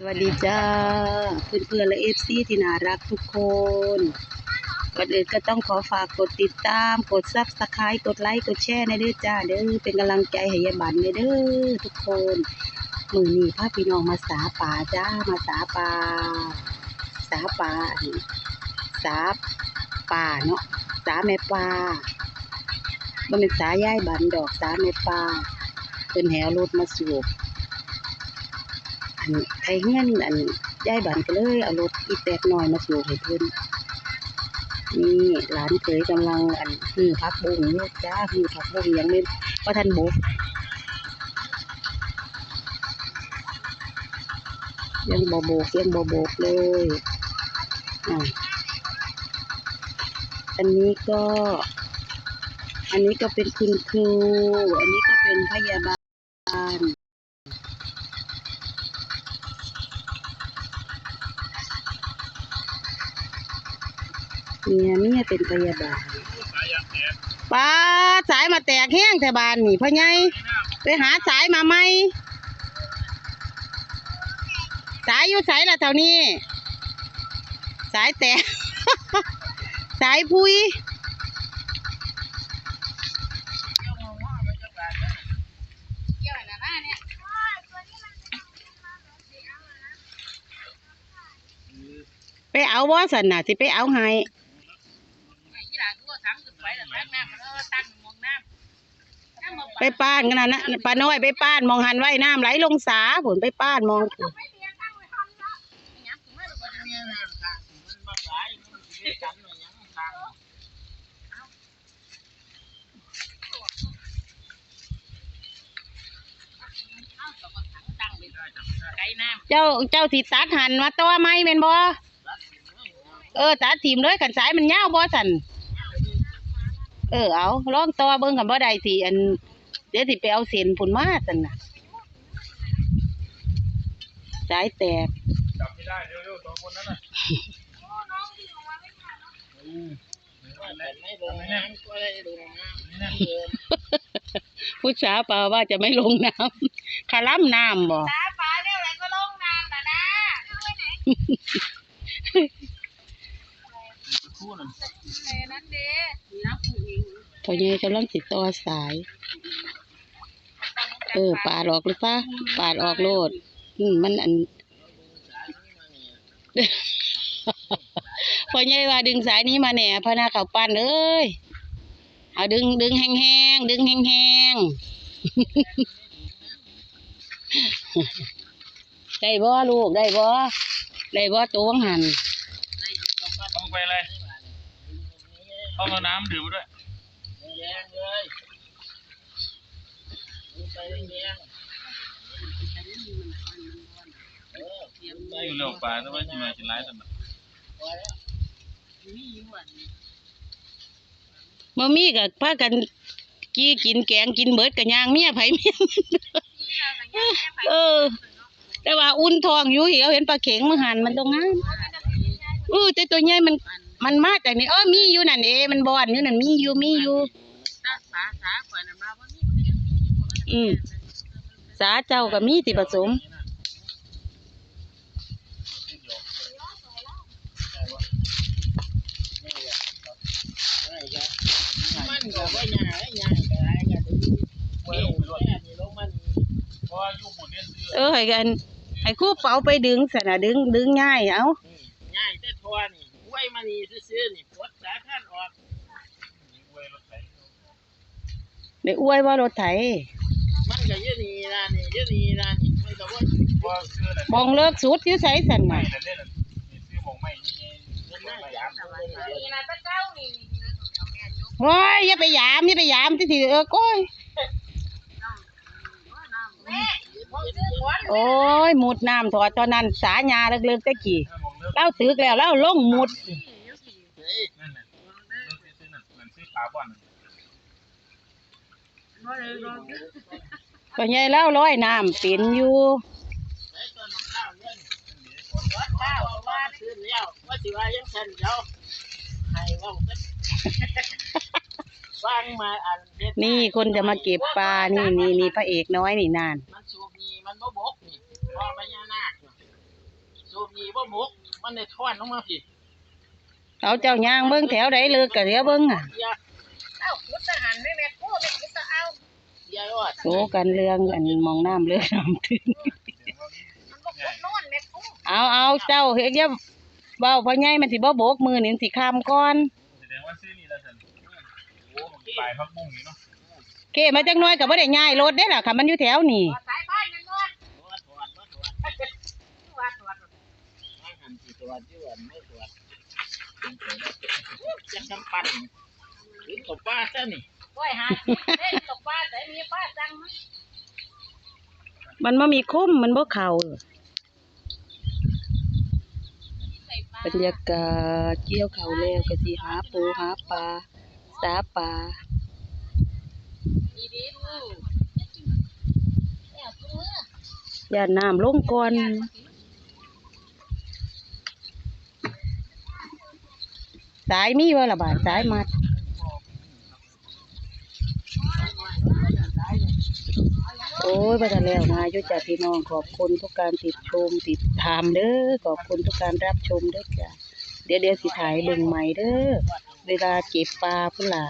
สวัสดีจ้าเพื่อนเพื่อนๆและเอฟซีที่น่ารักทุกคนก่อนอื่นก็ต้องขอฝากกดติดตาม กดซับสไครต์กดไลค์กดแชร์ในเด้อจ้าเด้อเป็นกำลังใจให้ยายบันในเด้อทุกคนมือนี้พาพี่น้องมาสาป่าจ้ามาสาป่าสาป่าสาป่าเนาะสาแม่ป่าบ่แม่นสายายบันดอกสาแม่ป่าเพิ่นแหวรถมาสูบ อันไทยเงินอันยายบันก็เลยเอารถอีแตกน้อยมาสู่ให้เพิ่นนี่หลานเคยกำลังอันหือพักบุ้งอยู่จ้าหือพักบุ้งยังไม่ว่าทันบกยังบ่โบกยังบ่โบกเลยอะอันนี้ก็ อันนี้ก็เป็นคุณครู อันนี้ก็เป็นพยาบาล เมียเมียเป็นพยาบาลป้าสายมาแตกแห้งแต่บานนี่พ่อใหญ่ไปหาสายมาไหมสายอยู่สายละเท่านี้ สายแตก สายพุยไปเอาบ่สันน่ะสิไปเอาให้ ไปป้านกันนะนะป้าน้อยไปป้านมองหันไว้น้ำไหลลงสาผลไปป้านมองผุนเจ้าเจ้าสิตัดหันมาตัวไม้เป็นบ่เออตัดทีมเลยกันสายมันยาวบ่สัน เออเอาลองตัวเบิ่งกันบ่ได้สิอัน เดี๋ยวสิไปเอาเส้นผุนมาสันน่ะสายแตกจับไม่ได้เร็วๆสองคนนั้นน่ะไม่ลงน้ำก็ได้ลงน้ำนั่นเดิมผู้สาวเปล่าว่าจะไม่ลงน้ำคาล่ำน้ำบ่ตาปลาเรียกอะไรก็ลงน้ำนะนะคู่นั่นไอ้นั่นเด้ พอเยกำลังติดต่อสาย เออปาดออกหรือปะปาดออกโลด อืมมันอัน พอเยว่าดึงสายนี้มาแหน่พะนาเขาปั้นเอ้ยเอาดึงดึงแห้งๆดึงแห้งๆได้บ่ลูกได้บ่ได้บ่ตัววังหันต้องไปอะไรต้องเอาน้ำดื่มด้วย งเลยไปแดงเออไปอยู่เร็วป่าแต่ว่าจะมากินร้ายแต่ละพอแล้บ่มีก็พากันกี้กินแกงกินเบิดกันย่างเมียไผเมียมันเออ แต่ว่าอุ่นทองอยู่เหี่ยวเห็นปลาเข็งมันหันมันตรงนั้นเออแต่ตัวใหญ่มันมันมาจากนี่เออมีอยู่นั่นเองมันบอนอยู่นั่นมีอยู่มีอยู่ อืมสาเจ้าก็มีติผสมมันก็ไม่ง่ายายก็ได้ก็ดูเว้ยนี้ลงมันพราะว่าอยู่หมุนเนี่ยซื้อเออให้กันให้คู่เป๋าไปดึงสนะดึงดึงง่ายเอาง่ายแต่ทวนี่ว้มานี่ซื้อๆนี่ปวดสาขั้นออก เว้ยรถไถ ได้อวยว่ารถไถมันก็ยืนีนะนี่ยืนีนะนี่มันก็ว่าเพราะว่าซื้ออะมองเลิกสุดอยู่ไสสันไม่น่ะแต่เล่นนี่ซื้อหมองไม่นี่มันน่าหยาบเลยนี่นะตะเก้านี่นี่เลยตัวเดียวแม่จุ๊บโอ้ยอย่าไปยามอย่าไปยามที่สิเออก้อยโอ้ยมุดน้ำถอดตอนนั้นสาญาเลิกๆตะกี้ถ้ามองเลิกเล่าตึกแล้วเล่าลงมุด เฮ้ยนั่นน่ะเลิกซื้อนั่นเหมือนซื้อปลาบ่อน ก็ใหญ่เล่าร้อยน้ำเป็นอยู่ไอ้ต้นมะพร้าวเนี่ยวัดข้าวว่าซื้อแล้วว่าสิว่ายังสั่นเดียวให้เว่ากันฟังมาอันเด็ดนี่คนจะมาเก็บปลา นี่นี่นี่พระเอกน้อยนี่นานมันสูบนี่มันบ่บกนี่พ่อพญานาคสูบนี่บ่บกมันได้ท่อนลงมาพี่เอาเจ้ายางเบิ่งแถวใดเลิกก็เดี๋ยวเบิ่งอะ เสีย เอ้าพุทธหันไม่แม่กู้ไม่พุทธเอา เสียรอดโซกันเรื่องอันมองน้ำเรื่องน้ำถึงมันก็พุทธนอนแม่กู้เอาเอาเจ้าเฮ็ดอย่าเว้าพ่อใหญ่มันสิบ่โบกมือนี่มันสิข้ามก่อนแสดงว่าซื้อนี่แล้วสันโอ้ปลายพักบุ้งนี่เนาะเกมาจักหน้อยก็บ่ได้ย้ายรถเด้ล่ะค่ะมันอยู่แถวนี่ขอสายบ้านนั่นนอนบ่ถอดบ่ถอดว่าตรวจมาหันสิตรวจอยู่อันไม่ตรวจเป็นเสือได้จังกำปั้นหรือตบป้าซะนี่ ก้อยหาเล่นตกปลาแต่มีป้าจังมั้ยมันบ่มีคมมันบ่เข้าใส่ปลาบรรยากาศเกี่ยวข้าวแล้วก็สิหาปูหาปลาสาปลาดีดีดูเนี่ยตุ้งมือย่านน้ำลงก่อนสายมีบ่ล่ะบาดสายมัด โอ้ยบ่ทันแล้วนะยุจ่าพี่น้องขอบคุณทุกการติดชมติดตามเด้อขอบคุณทุกการรับชมเด้อจ้ะเดี๋ยวเดี๋ยวสิถ่ายเบิ่งใหม่เด้อเวลาเก็บปลาพุ่นล่ะ